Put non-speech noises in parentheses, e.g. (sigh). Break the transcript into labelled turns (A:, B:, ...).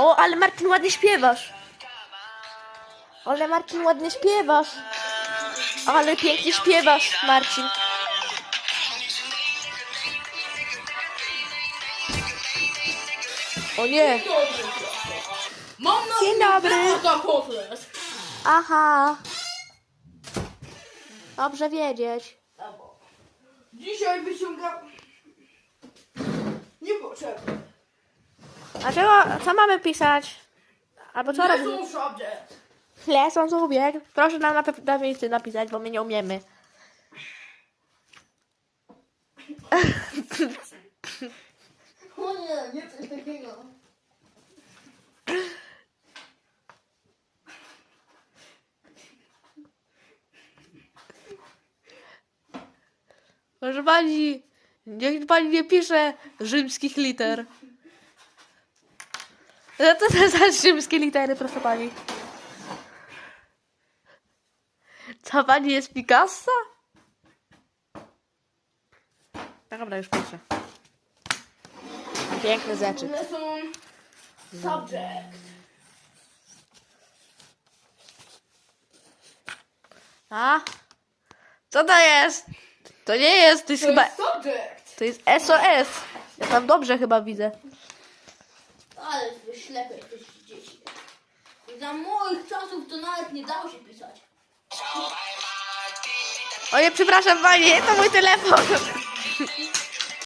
A: O, ale Marcin ładnie śpiewasz. Ale Marcin ładnie śpiewasz. Ale pięknie śpiewasz, Marcin. O nie. Dzień dobry. Aha. Dobrze wiedzieć.
B: Dzisiaj wyciągam... Niepotrzebne.
A: A czego, co mamy pisać? Albo co robić?
B: Lesson subject.
A: Lesson subjekt. Proszę nam na pe- na miejscu napisać, bo my nie umiemy.
B: O nie, nie coś takiego.
A: Proszę pani, niech pani nie pisze rzymskich liter. No to za rzymskie litery, proszę pani. Co pani jest Picasso? Dobra, już piszę. Piękne rzeczy.
B: Lesson subject.
A: A? Co to jest? To nie jest, to jest
B: To
A: chyba...
B: jest subject.
A: To jest SOS. Ja tam dobrze chyba widzę.
B: Ale wy ślepe jesteście dzieci. Za moich czasów to nawet nie dało się pisać.
A: O nie, przepraszam pani, to mój telefon. (laughs)